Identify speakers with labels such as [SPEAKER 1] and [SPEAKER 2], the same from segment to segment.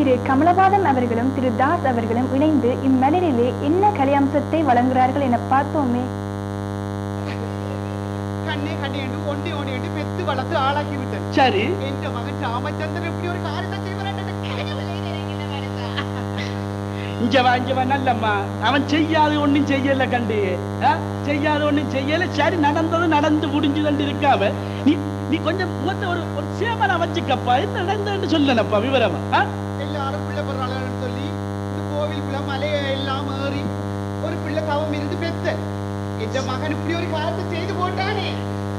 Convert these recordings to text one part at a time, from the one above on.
[SPEAKER 1] திரு கமலபாதம் அவர்களும் திரு தாஸ் அவர்களும் இணைந்து இம்மலரிலே என்ன கலையம்சத்தை வழங்குகிறார்கள் என பார்த்தோமே.
[SPEAKER 2] கண்ணே கண்ணே என்று ஒண்டி ஒண்டி என்று பெத்து வளர்த்து ஆளாக்கி விட்டேன்
[SPEAKER 3] சரி.
[SPEAKER 2] என்ற மகன் ராமச்சந்திரன் இப்படி ஒரு காரியத்தை.
[SPEAKER 3] இங்க வா இங்க வா நல்லம்மா. அவன் செய்யாது ஒண்ணும் செய்யல கண்டு. ஆ? செய்யாது ஒண்ணும் செய்யல. சரி நடந்தது நடந்து முடிஞ்சு கண்டு இருக்காம நீ நீ கொஞ்சம் மொத்த ஒரு ஒரு சேமனா வச்சுக்கப்பா. என்ன நடந்ததுன்னு சொல்லலப்பா விவரமா ஆ?
[SPEAKER 2] எல்லாரும் பிள்ளை பெறாளன்னு சொல்லி இந்த கோவிலுக்குள்ள மலையை எல்லாம் ஏறி ஒரு பிள்ளை தவம் இருந்து பெத்த என்ற மகன் இப்படி ஒரு காரியத்தை செய்து போட்டானே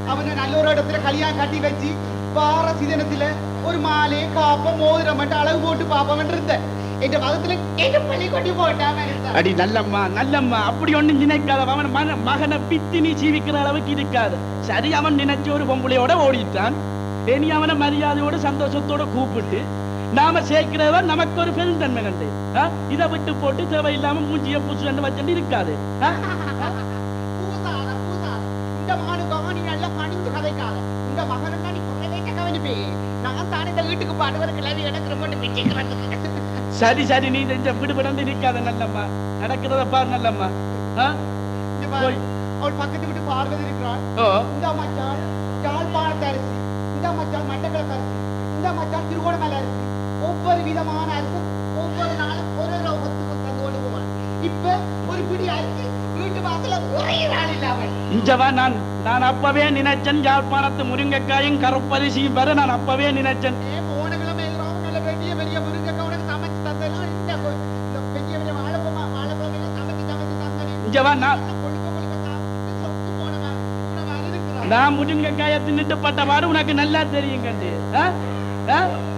[SPEAKER 2] அவனை நல்ல ஒரு இடத்துல கல்யாணம் கட்டி வச்சு பார சிதனத்துல ஒரு மாலை காப்பம் மோதிரம் மட்டும் அழகு போட்டு பாப்பவன் இருந்த என்ற மதத்துல எங்க பள்ளி
[SPEAKER 3] அடி நல்லம்மா நல்லம்மா அப்படி ஒண்ணும் நினைக்காத அவன் மன மகனை பித்தி நீ ஜீவிக்கிற அளவுக்கு இருக்காது சரி அவன் நினைச்ச ஒரு பொம்பளையோட ஓடிட்டான் இனி அவனை மரியாதையோட சந்தோஷத்தோட கூப்பிட்டு நாம சேர்க்கிறவன் நமக்கு ஒரு பெருந்தன்மை கண்டு ஆ? இதை விட்டு போட்டு தேவையில்லாம மூஞ்சிய பூச்சு வச்சுட்டு இருக்காது
[SPEAKER 2] பாடுவர் கிளவி
[SPEAKER 3] சரி சரி நீ செஞ்ச விடுபடந்து நிக்காத நல்லம்மா. நடக்கிறத பாரு நல்லம்மா.
[SPEAKER 2] அவள் பக்கத்து வீட்டு பார்வதி இருக்கிறாள். இந்த மச்சான் யாழ்ப்பாணத்து அரிசி. இந்த மச்சான் மட்டக்களப்பு அரிசி. இந்த மச்சான் திருவோணமலை அரிசி. ஒவ்வொரு விதமான அரிசி ஒவ்வொரு நாளும் ஒரு ஒரு ஒத்துக்கு தந்து கொண்டு போவான் இப்ப ஒரு பிடி அரிசி வீட்டு வாசல ஒரே நாள் இல்ல அவள்.
[SPEAKER 3] இஞ்சவா நான் நான் அப்பவே நினைச்சேன் யாழ்ப்பாணத்து முருங்கைக்காயும் கருப்பரிசியும் பெற நான் அப்பவே நினைச்சேன். நான் முருங்கைக்காய தின்னுட்டு பட்ட பாடு உனக்கு நல்லா தெரியும் கண்டு?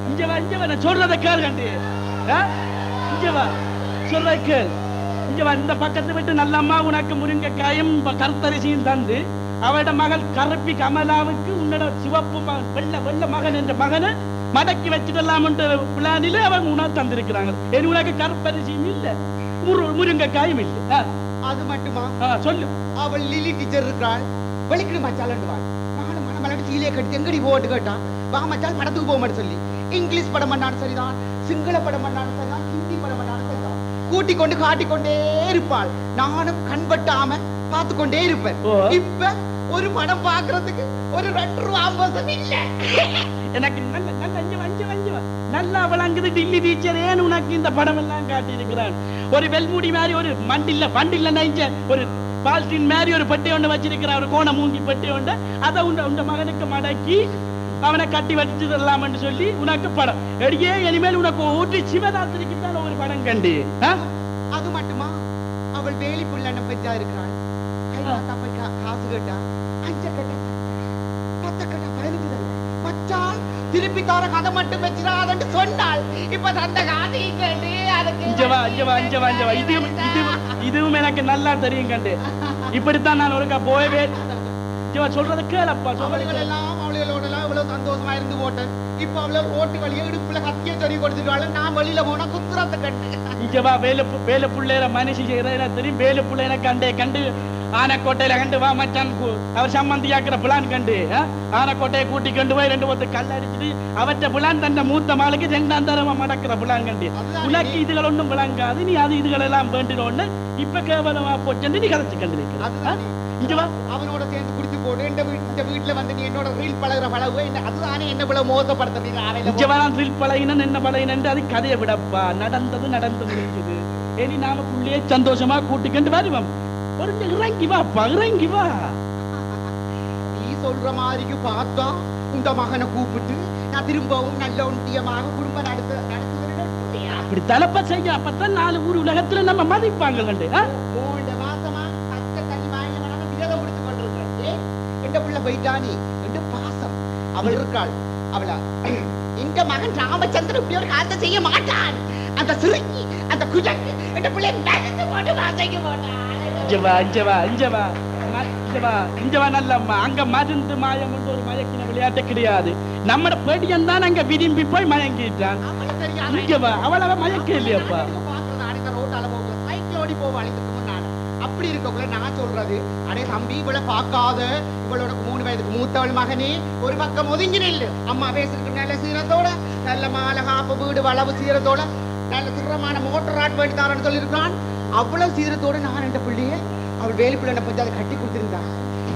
[SPEAKER 3] இங்க வா இங்க வா நான் சொல்றத கேள் கண்டு? இங்க வா சொல்றத கேள் இங்க வா இந்த பக்கத்து விட்டு நல்லம்மா உனக்கு முருங்கைக்காயும் கருத்தரிசியும் தந்து அவட மகள் கருப்பி கமலாவுக்கு உன்னோட சிவப்பு வெள்ள வெள்ள மகன் என்ற மகனை மடக்கி வச்சிடலாம் பிளானில அவங்க உணவு தந்திருக்கிறாங்க என் உனக்கு கருப்பரிசியும் இல்ல முரு முருங்கைக்காயும் இல்ல
[SPEAKER 2] அது மட்டுமா?
[SPEAKER 3] சொல்லு.
[SPEAKER 2] அவள் லிலி டீச்சர் இருக்கிறாள். வெளிக்கிடு மச்சாலண்டு வாழ் நானும் மனம் மலர்ந்து சீலையை கட்டி எங்கடி போட்டு கேட்டான் வா மச்சால் படத்துக்கு போக மாட்டேன் சொல்லி. இங்கிலீஷ் படம் பண்ணாலும் சரிதான் சிங்கள படம் பண்ணாலும் சரிதான் ஹிந்தி படம் பண்ணாலும் சரிதான். கூட்டிக் கொண்டு காட்டிக் கொண்டே இருப்பாள். நானும் கண்பட்டாம பார்த்து கொண்டே இருப்பேன். இப்ப ஒரு படம் பாக்குறதுக்கு ஒரு ரெண்டு ரூபா ஐம்பது இல்ல.
[SPEAKER 3] எனக்கு நல்ல நல்ல நல்லா விளங்குது டில்லி டீச்சர் ஏன் உனக்கு இந்த படம் எல்லாம் காட்டி இருக்கிறான் ஒரு வெல்முடி மாதிரி ஒரு மண்டில்ல வண்டில்ல நைஞ்ச ஒரு பால்டின் மாதிரி ஒரு பெட்டி ஒன்று வச்சிருக்கிற ஒரு கோண மூங்கி பெட்டி ஒன்று அதை உண்ட உண்ட மகனுக்கு மடக்கி அவனை கட்டி வச்சு தரலாம்னு சொல்லி உனக்கு படம். எடியே இனிமேல் உனக்கு ஊட்டி சிவராத்திரிக்கு தான் ஒரு படம் கண்டு.
[SPEAKER 2] அது மட்டுமா? அவள் வேலி புள்ளன பெற்றா இருக்கிறாள் போய் காசு கேட்டா பத்த கேட்டா பதினஞ்சு தரல மச்சான் தர கதை மட்டும் வச்சிடாதன்னு சொன்னாள் இப்ப தந்த காசு கேட்டு அதுக்கு
[SPEAKER 3] இங்க வா இங்க வா இங்க வா இங்க வா. இதுவும் இதுவும் இதுவும் எனக்கு நல்லா தெரியும் கண்டு. இப்படித்தான் நான் ஒருக்கா போயவே இங்க வா, சொல்றத கேளப்பா சொல்றது.
[SPEAKER 2] எல்லாம் அவளுகளோட எல்லாம் இவ்வளவு சந்தோஷமா இருந்து போட்டேன் இப்ப அவள ரோட்டு வழியே இடுப்புல கத்திய சொல்லி கொடுத்துருவாள் நான் வெளியில போனா குத்துறத கண்டு.
[SPEAKER 3] இங்க வா வேலு வேலு புள்ளையில மனுஷி செய்யறத எனக்கு தெரியும் வேலு புள்ளை எனக்கு கண்டே கண்டு ஆனைக்கோட்டையில கண்டு வா மச்சான் அவர் சம்மந்தி ஆக்குற பிளான் கண்டு? ஆனைக்கோட்டையை கூட்டி கொண்டு போய் ரெண்டு ஒருத்தர் கல் அடிச்சுட்டு அவற்ற பிளான் தன்னை மூத்த மாளுக்கு ரெண்டாம் தரமா மடக்கிற பிளான் கண்டு உனக்கு இதுகள் ஒண்ணும் விளங்காது நீ அது இதுகள் எல்லாம் வேண்டினோன்னு இப்ப கேவலமா போச்சு நீ கதைச்சு கண்டு நிக்கிற. ஆ?
[SPEAKER 2] அதுதான்
[SPEAKER 3] இங்க வா
[SPEAKER 2] அவனோட சேர்ந்து குடிச்சு போடு இந்த வீட்டு இந்த வீட்டுல வந்து நீ என்னோட ரீல் பழகுற பழகு என்ன அதுதானே என்ன இவ்வளவு மோசப்படுத்துறீங்க
[SPEAKER 3] இங்க த்ரில் பழகினன் என்ன பழகினன் அது கதையை விடப்பா நடந்தது நடந்து முடிஞ்சது இனி நாமக்குள்ளேயே சந்தோஷமா கூட்டிக்கண்டு வருவோம் கொஞ்சம் இறங்கி வாப்பா இறங்கி வா.
[SPEAKER 2] நீ சொல்ற மாதிரிக்கு பார்த்தா உந்த மகனை கூப்பிட்டு நான் திரும்பவும் நல்ல ஒன்றியமாக குடும்பம் நடத்து
[SPEAKER 3] அப்படி தலைப்ப செய்ய அப்பதான் நாலு ஊர் உலகத்துல நம்ம மதிப்பாங்க கண்டு?
[SPEAKER 2] மூன்று மாசமா பச்சை தண்ணி வாயில வராம விரதம் பிடிச்சு கொண்டிருக்கிறேன் ஏ, எந்த பிள்ளை போயிட்டானே என்று பாசம். அவள் இருக்காள். அவளா எங்க மகன் ராமச்சந்திரன் இப்படி ஒரு காலத்தை செய்ய மாட்டான். அந்த சிறுக்கி அந்த குஜங்கு என்ற பிள்ளை நடந்து போட்டு வாசைக்கு போட்டான்.
[SPEAKER 3] இங்க வா இங்க வா இங்க வா ம- இங்க வா இங்க வா நல்லம்மா. அங்க மருந்து மாயம் ஒரு மயக்கின விளையாட்டு கிடையாது. நம்மட பேடியன் தான் அங்க விரும்பி போய் மயங்கிட்டான்.
[SPEAKER 2] அவளுக்கு தெரியாது
[SPEAKER 3] இங்க வா அவளவ மயக்க இல்லையாப்பா.
[SPEAKER 2] அப்படி இருக்கக்குள்ள நான் சொல்றது அடே தம்பி இவளை பார்க்காத. இவளோட மூணு வயதுக்கு மூத்தவள் மகனே ஒரு பக்கம் ஒதுங்கி நில்லு. அம்மா பேசிருக்கு நல்ல சீரத்தோட நல்ல மாலை காப்பு வீடு வளவு சீரத்தோட நல்ல சுரமான மோட்டர் ஆட் வேண்டி தாரன்னு சொல்லியிருக்கான் அவ்வளவு சீரத்தோட நான் என்ற பிள்ளைய அவள் வேலுக்குள்ள பத்தி அதை கட்டி கொடுத்திருந்தா.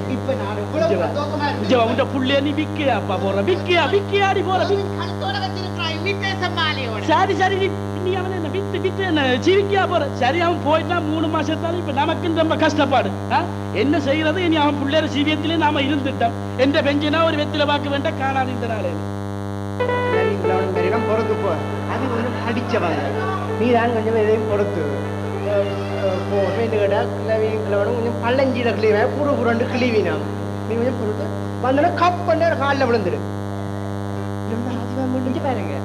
[SPEAKER 2] இப்ப நான் எவ்வளவு. சந்தோஷமா
[SPEAKER 3] புள்ளைய நீ விக்கியாப்பா போற? விக்கியா விக்கியாடி போற? விக்-
[SPEAKER 2] கழுத்தோட மாலையோட
[SPEAKER 3] சரி சரி நீ நீ அவனை என்ன வித்து வித்து என்ன ஜீவிக்கா போற? சரி அவன் போயிட்டா மூணு மாசத்தால இப்ப நமக்கு ரொம்ப கஷ்டப்பாடு? என்ன செய்யறது? இனி அவன் பிள்ளைய சீவியத்திலே நாம இருந்துட்டோம். எந்த பெஞ்சினா ஒரு வெத்தில பார்க்க வேண்டாம் காணாது இந்த நாளே
[SPEAKER 4] பொறுத்து போ. அது கொஞ்சம் படிச்சவங்க நீ தான் கொஞ்சம் இதையும் பொறுத்து. போ வேண்டு கேட்டா கிளவி கிளவனும் கொஞ்சம் பள்ளஞ்சீல கிளீவ புரு புரண்டு கிளீவினாம் நீ கொஞ்சம் பொறுத்து வந்தோடனே கப் பண்ண காலில் விழுந்துரு
[SPEAKER 5] முடிஞ்சு பாருங்க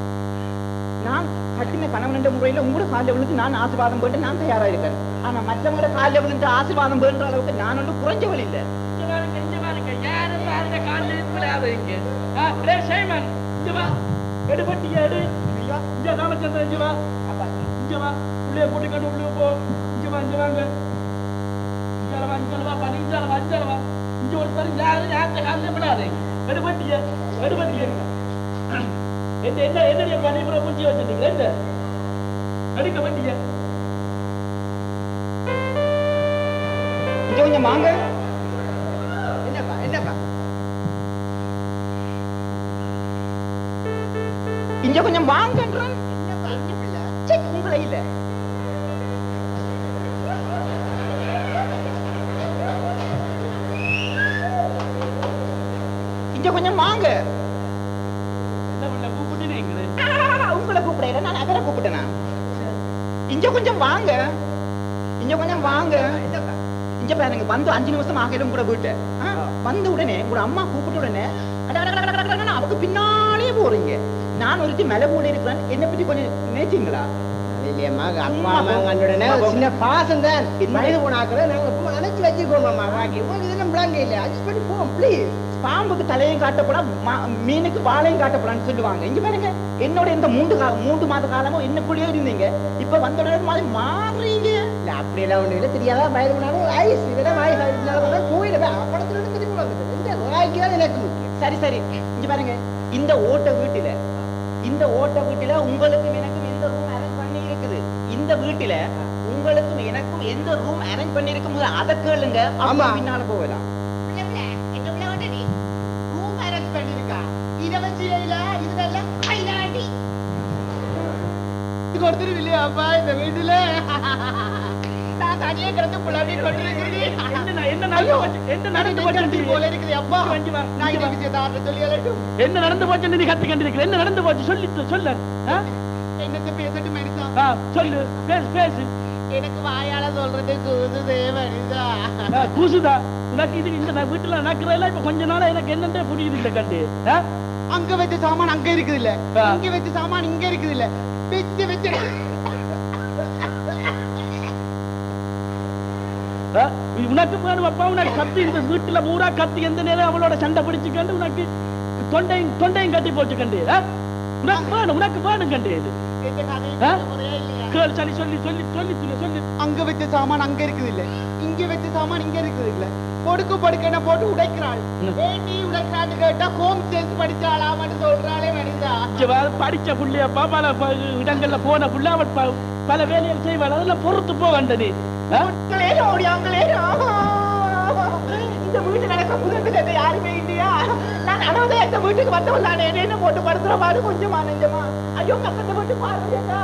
[SPEAKER 5] நான் கட்டின கணவன் முறையில உங்களோட காலில் விழுந்து நான் ஆசீர்வாதம் போட்டு நான் தயாரா இருக்கேன் ஆனா மற்றவங்களோட காலில் விழுந்து ஆசீர்வாதம் போன்ற அளவுக்கு நான் ஒன்றும் குறைஞ்சவள் இல்லை
[SPEAKER 3] இங்க பாருங்க, இங்க பாருங்க. யாரு பாருங்க, கால்ல விழாத இங்க. ஆ, டேய் சைமன், இங்க வா. எடு. இங்க ராமச்சந்திரன், இங்க வா. இங்க வா. புள்ளைய கூட்டிக்கொண்டு உள்ளே போ. இங்க வா, இங்க வாங்க. இங்கால வா, இங்கால வா, பாரு, இங்கால வா, இங்கால வா. இங்க ஒருத்தர் யாரு, யார்கிட்ட கால்ல விழாதீங்க. எடு பட்டியை, எடு பட்டியை. என்ன என்ன என்னடி பண்ணி கூட மூஞ்சி வச்சிருக்கீங்க என்ன எடுக்க வண்டியை
[SPEAKER 5] இங்க கொஞ்சம் வாங்க
[SPEAKER 4] என்னப்பா என்னப்பா
[SPEAKER 5] இங்க கொஞ்சம் வாங்கன்றான் இங்க கொஞ்சம் வாங்க. இங்க கொஞ்சம் வாங்க. இங்க பாருங்க வந்து அஞ்சு நிமிஷம் ஆகிடும் கூட வீட்டு. வந்த உடனே உங்க அம்மா கூப்பிட்ட உடனே அவக்கு பின்னாலே போறீங்க. நான் ஒருத்தி மேல கூட இருக்கிறேன். என்னை பத்தி கொஞ்சம் நினைச்சீங்களா?
[SPEAKER 4] இல்லையம்மா அம்மா சின்ன பாசம் தான். வயது போனாக்கிற நாங்க இப்போ அணைச்சு வச்சுக்கோமாம்மா உங்களுக்கு இதெல்லாம் பிளாங்க இல்லை அட்ஜஸ்ட் பண்ணி போவோம் ப்ளீஸ்
[SPEAKER 5] பாம்புக்கு தலையும் காட்டப்படா மா- மீனுக்கு வாழையும் காட்டப்படான்னு சொல்லுவாங்க. இங்க பாருங்க என்னோட இந்த மூன்று காலம் மூன்று மாத காலமும் என்னக்குள்ளேயே இருந்தீங்க. இப்ப வந்த உடனே மாதிரி மாறுறீங்க.
[SPEAKER 4] இல்ல அப்படியெல்லாம் ஒண்ணு இல்லை. தெரியாதா? வயது போனாலும் ஐஸ். இதெல்லாம் வாய் ஆயிடுச்சுனாலும் போயிடுவேன் படத்துல இருந்து திரும்பி வந்துட்டு இந்த தான் எனக்கு முக்கியம்.
[SPEAKER 5] சரி சரி. இங்க பாருங்க. இந்த ஓட்ட வீட்டுல இந்த ஓட்ட வீட்டுல உங்களுக்கும் எனக்கும் எந்த ரூம் அரேஞ்ச் பண்ணி இருக்குது இந்த வீட்டுல உங்களுக்கும் எனக்கும் எந்த ரூம் அரேஞ்ச் பண்ணி இருக்கும் அதை கேளுங்க.
[SPEAKER 4] ஆமா.
[SPEAKER 5] பின்னால போகலாம்
[SPEAKER 2] ரூம் அரேஞ்ச் பண்ணிருக்கா இத வச்சு இல்ல இதுல கைலாடி கொடுத்துருவில்லையா அப்பா? இந்த வீட்டுல? நான் தனியா கிடந்து கொண்டிருக்கிறேன்
[SPEAKER 3] என்ன என்ன நடந்து போச்சு? என்ன நடந்து போச்சு?
[SPEAKER 2] போல இருக்குது அப்பா. நான்
[SPEAKER 3] என்ன நடந்து போச்சு நீ கத்து கண்டிருக்கிற? என்ன நடந்து போச்சு? சொல்லி சொல்ல?
[SPEAKER 2] என்னத்தை பேசட்டும் மனிதா
[SPEAKER 3] ஆ, சொல்லு. பேசு பேசு.
[SPEAKER 2] எனக்கு வாயால சொல்றது கூதுதே மனிதா
[SPEAKER 3] ஆ, கூசுதா உனக்கு இது இந்த வீட்டுல நடக்கிறதெல்லாம் இப்ப கொஞ்ச நாளா எனக்கு என்னன்றே புரியுது இல்ல கண்டு?
[SPEAKER 2] அங்க வச்ச சாமான் அங்க இருக்குது இல்ல. இங்க வச்ச சாமான் இங்க இருக்குது இல்ல வச்சு வச்சு.
[SPEAKER 3] ஆ? உனக்கு வேணும் அப்பா உனக்கு கத்தி இந்த வீட்டுல பூரா கத்தி எந்த நேரம் அவளோட சண்டை பிடிச்சுக்கண்டு உனக்கு தொண்டையும் தொண்டையும் கட்டி போச்சு கண்டு? ஆ? உனக்கு வேணும் உனக்கு வேணும் கண்டு இது. கேள் சொல்லி சொல்லி சொல்லி சொல்லி சொல்லி.
[SPEAKER 2] அங்க வச்ச சாமான் அங்க இருக்குது இல்ல இங்க வச்ச சாமான் இங்க இருக்குது இல்ல பொடுக்கு படுக்கன போட்டு உடைக்கிறாள். ஏன் நீ உடைக்கிறான்னு கேட்டா ஹோம் சயின்ஸ் படிச்சாளாமன்னு சொல்றாளே மனிதா.
[SPEAKER 3] படிச்ச புள்ளையப்பா பல இடங்கள்ல போன புள்ள அவள் ப- பல வேலைகள் செய்வாள். அதெல்லாம் பொறுத்து போ வேண்ட நீ ஆ?
[SPEAKER 5] மக்களே ஓடி அங்களே இந்த வீட்டு நடக்க புதுந்து யாருமே இல்லையா? நான் அனாதை வீட்டுக்கு வந்தவன் தானே என்ன போட்டு படுத்துற பாரு கொஞ்சமா நெஞ்சமா. ஐயோ பக்கத்து போட்டு பாருங்கக்கா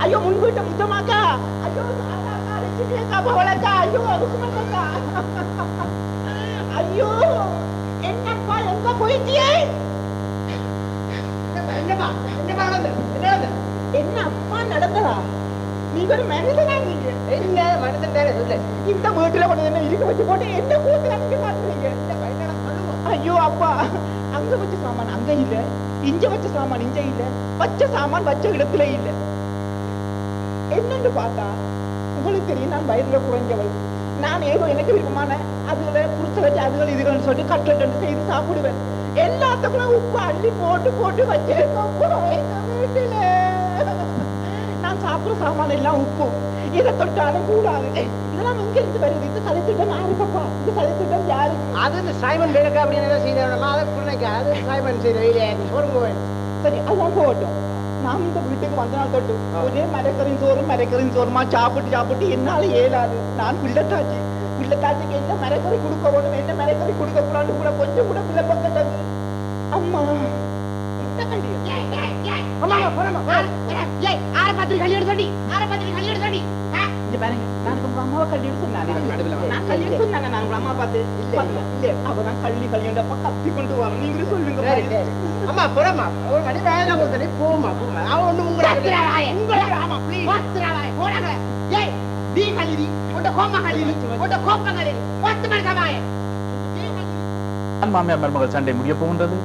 [SPEAKER 5] ஐயோ முன் வீட்டு முத்தமாக்கா ஐயோ சாதாக்கா பவளக்கா ஐயோ ருக்குமக்கா ஐயோ என்னப்பா எங்க போயிட்டியே?
[SPEAKER 4] என்னப்பா என்னப்பா நடந்தது என்ன
[SPEAKER 5] அப்பா நடந்ததா? நீ ஒரு மனிதனா நீங்க
[SPEAKER 4] என்ன மனதில் தானே சொல்லு
[SPEAKER 5] இந்த வீட்டுல கொண்டு என்ன இருக்க வச்சு போட்டு என்ன கூட்டு நினைக்க மாட்டீங்க
[SPEAKER 4] இந்த பையனை சொல்லுவோம்
[SPEAKER 5] ஐயோ அப்பா அங்க வச்ச சாமான் அங்க இல்ல இங்க வச்ச சாமான் இங்க இல்ல வச்ச சாமான் வச்ச இடத்துல இல்ல. என்னன்னு பார்த்தா உங்களுக்கு தெரியும் நான் வயதுல குறைஞ்சவள் நான் ஏதோ எனக்கு விருப்பமான அதுல புடிச்ச வச்சு அதுகள் இதுகள் சொல்லி கட்லட் செய்து சாப்பிடுவேன். எல்லாத்துக்கும் உப்பு அள்ளி போட்டு போட்டு வச்சிருக்கோம். எங்க வீட்டுல. நான் சாப்பிடுற சாமான் எல்லாம் உப்பு. எதை தொட்டாலும் கூடாது. இதெல்லாம் எங்க இருந்து வருது? இந்த கலை திட்டம் யாரு பாப்பா? இந்த கலை திட்டம் யாரு?
[SPEAKER 4] அது இந்த சைமன் வேலைக்கா அப்படின்னு என்ன செய்யணும் அதை பிள்ளைக்கு அது சைமன் செய்த வேலையை சொல்லுங்க.
[SPEAKER 5] சரி அதான் போகட்டும். நாம் இந்த வீட்டுக்கு வந்த நாள் தொட்டு ஒரே மரக்கறின் சோறும் மரக்கறின் சோறுமா சாப்பிட்டு சாப்பிட்டு என்னால இயலாது. நான் பிள்ளைத்தாச்சி. பிள்ளைத்தாச்சிக்கு என்ன மரக்கறி கொடுக்க வேணும்? என்ன மரக்கறி கொடுக்க கூடாது கூட கொஞ்சம் கூட பிள்ளை பக்கத்தது அம்மா என்ன பாருங்க நான் உங்க அம்மாவை கல்யாணம் சொன்னாங்க நான் கல்யாணம் சொன்னாங்க நான் உங்க அம்மா பார்த்து? இல்ல அவதான் கள்ளி கல்யாணம் கத்தி கொண்டு வர நீங்களும் சொல்லுங்க
[SPEAKER 4] அம்மா போறமா ஒரு மணி வேலை கொடுத்தனே போமா போமா அவன் ஒண்ணு உங்களுக்கு
[SPEAKER 6] மாமியார் மருமகள் சண்டை முடிய போகின்றது.